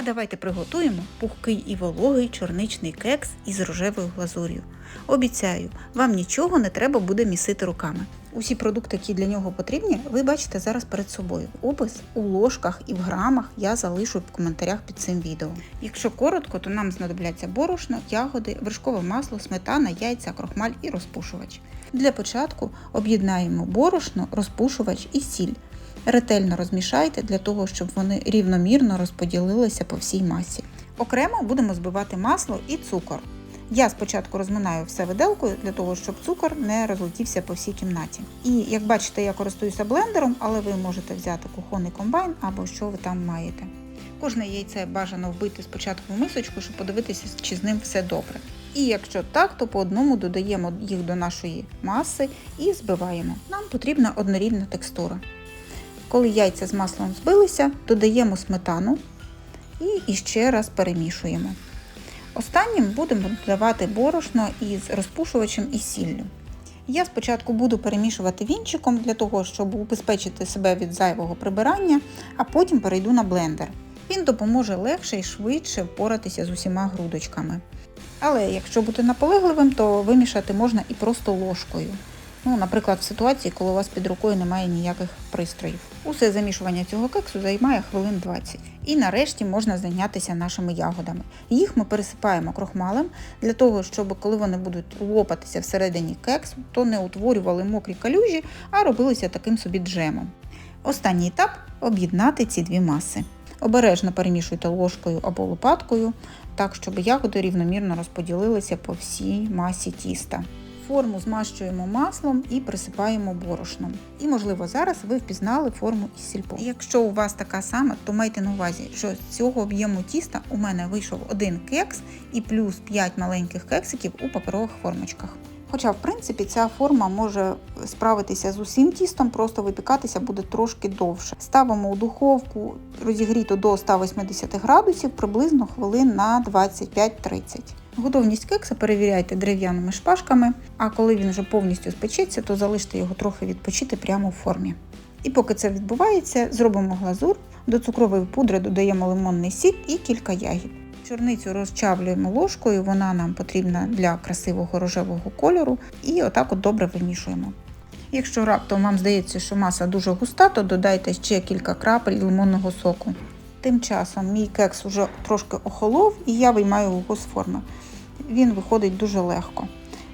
А давайте приготуємо пухкий і вологий чорничний кекс із рожевою глазур'ю. Обіцяю, вам нічого не треба буде місити руками. Усі продукти, які для нього потрібні, ви бачите зараз перед собою. Опис у ложках і в грамах я залишу в коментарях під цим відео. Якщо коротко, то нам знадобляться борошно, ягоди, вершкове масло, сметана, яйця, крохмаль і розпушувач. Для початку об'єднаємо борошно, розпушувач і сіль. Ретельно розмішайте для того, щоб вони рівномірно розподілилися по всій масі. Окремо будемо збивати масло і цукор. Я спочатку розминаю все виделкою для того, щоб цукор не розлетівся по всій кімнаті. І як бачите, я користуюся блендером, але ви можете взяти кухонний комбайн або що ви там маєте. Кожне яйце бажано вбити спочатку в мисочку, щоб подивитися, чи з ним все добре. І якщо так, то по одному додаємо їх до нашої маси і збиваємо. Нам потрібна однорідна текстура. Коли яйця з маслом збилися, додаємо сметану і іще раз перемішуємо. Останнім будемо додавати борошно із розпушувачем і сіллю. Я спочатку буду перемішувати вінчиком для того, щоб убезпечити себе від зайвого прибирання, а потім перейду на блендер. Він допоможе легше і швидше впоратися з усіма грудочками. Але якщо бути наполегливим, то вимішати можна і просто ложкою. Ну, наприклад, в ситуації, коли у вас під рукою немає ніяких пристроїв. Усе замішування цього кексу займає хвилин 20. І нарешті можна зайнятися нашими ягодами. Їх ми пересипаємо крохмалем для того, щоб коли вони будуть лопатися всередині кексу, то не утворювали мокрі калюжі, а робилися таким собі джемом. Останній етап об'єднати ці дві маси. Обережно перемішуйте ложкою або лопаткою, так щоб ягоди рівномірно розподілилися по всій масі тіста. Форму змащуємо маслом і присипаємо борошном. І, можливо, зараз ви впізнали форму із сільпо. Якщо у вас така сама, то майте на увазі, що з цього об'єму тіста у мене вийшов один кекс і плюс 5 маленьких кексиків у паперових формочках. Хоча, в принципі, ця форма може справитися з усім тістом, просто випікатися буде трошки довше. Ставимо у духовку розігріту до 180 градусів приблизно хвилин на 25-30. Готовність кекса перевіряйте дерев'яними шпажками, а коли він вже повністю спечеться, то залиште його трохи відпочити прямо в формі. І поки це відбувається, зробимо глазур, до цукрової пудри додаємо лимонний сік і кілька ягід. Чорницю розчавлюємо ложкою, вона нам потрібна для красивого рожевого кольору, і отак от добре вимішуємо. Якщо раптом вам здається, що маса дуже густа, то додайте ще кілька крапель лимонного соку. Тим часом мій кекс вже трошки охолов і я виймаю його з форми. Він виходить дуже легко.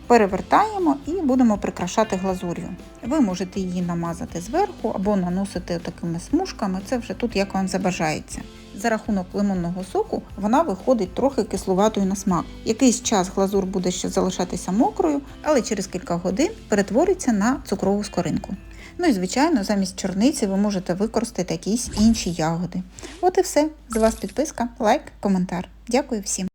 Перевертаємо і будемо прикрашати глазур'ю. Ви можете її намазати зверху або наносити такими смужками, це вже тут як вам забажається. За рахунок лимонного соку вона виходить трохи кислуватою на смак. Якийсь час глазур буде ще залишатися мокрою, але через кілька годин перетвориться на цукрову скоринку. Ну і звичайно, замість чорниці ви можете використати якісь інші ягоди. От і все. З вас підписка, лайк, коментар. Дякую всім.